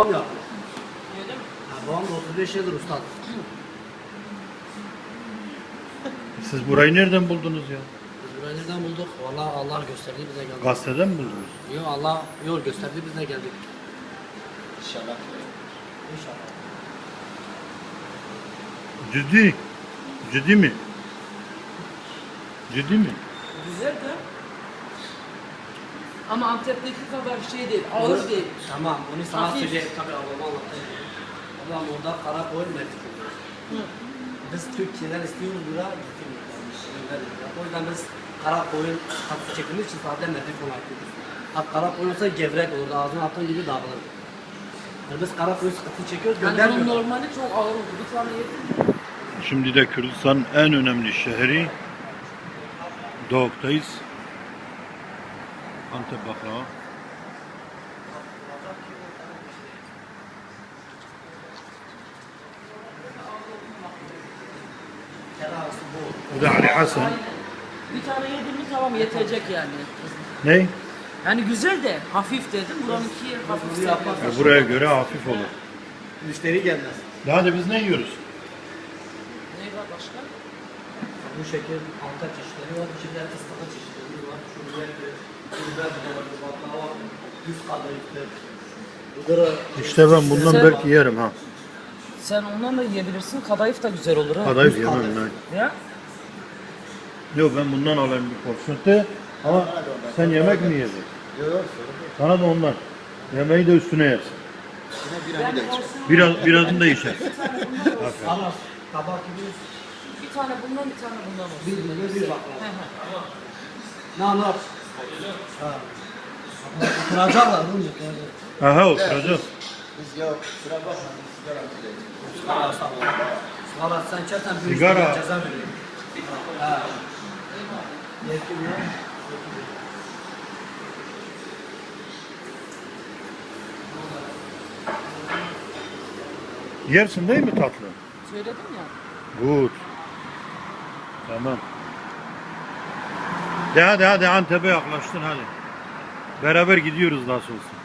Babam yaptı. Ha, babam da 35 yıldır usta. Siz burayı nereden buldunuz ya? Biz burayı nereden bulduk? Valla Allah gösterdi bize geldik. Gazeteden mi buldunuz? Yok Allah yol gösterdi biz de geldik. İnşallah. İnşallah. Ciddi. Ciddi mi? Ciddi mi? Güzel de. Ama Antep'teki kadar şey değil, ağır değil. Tamam bunu sana Hafif. söyleyeyim. Tabii ablam anlattı. Ablam orada kara koyun verdik. Biz Türkiye'den istiyoruz bura getirmiyoruz. O yüzden biz kara koyun tatlı çekilmiş için zaten nefret olarak yapıyoruz. Ha kara koyun olsa gevrek olurdu. Ağzına attığın gibi dağılır. Yani biz kara koyun sıkıntı çekiyoruz. Yani bunun Göndermiyoruz. normali çok ağır oldu. Bir tane yedim. Şimdi de Kürdistan'ın en önemli şehri Doğuk'tayız. Antep baklava. Bu. Da Ali Hasan. Bir tane yedim mi tamam yetecek yani. Ne? Yani güzel de hafif dedim. Buranınki hafif seviyorum. E, buraya göre hafif olur. Müşteri gelmez. Daha da biz ne yiyoruz? Ne var başka? Bu şekil Antep çeşitleri var. İçinde fıstıklı çeşitleri var. Şu İşte ben bundan Güzel. belki yerim ha. Sen ondan da yiyebilirsin. Kadayıf da güzel olur ha. Kadayıf yemem ben. Ya? Yok ben bundan alayım bir porsiyon. Ama sen yemek mi yiyeceksin? Yok. Sana da ondan. Yemeği de üstüne yersin. İçer. Biraz, birazını da gibi Bir tane bundan bir tane bundan olsun. bir biber bir Ha. Oturacaklar oğlum. Aha oturacağız. Biz ya sıra bakma. Biz sigara sağlar. Sigara sen içersen bir Sigara. üstüne ceza veriyor. Ha. Yetkin ya. Yersin değil mi tatlı? Söyledim ya. Good. Tamam. De hadi hadi Antep'e yaklaştın hadi. Beraber gidiyoruz nasıl olsa.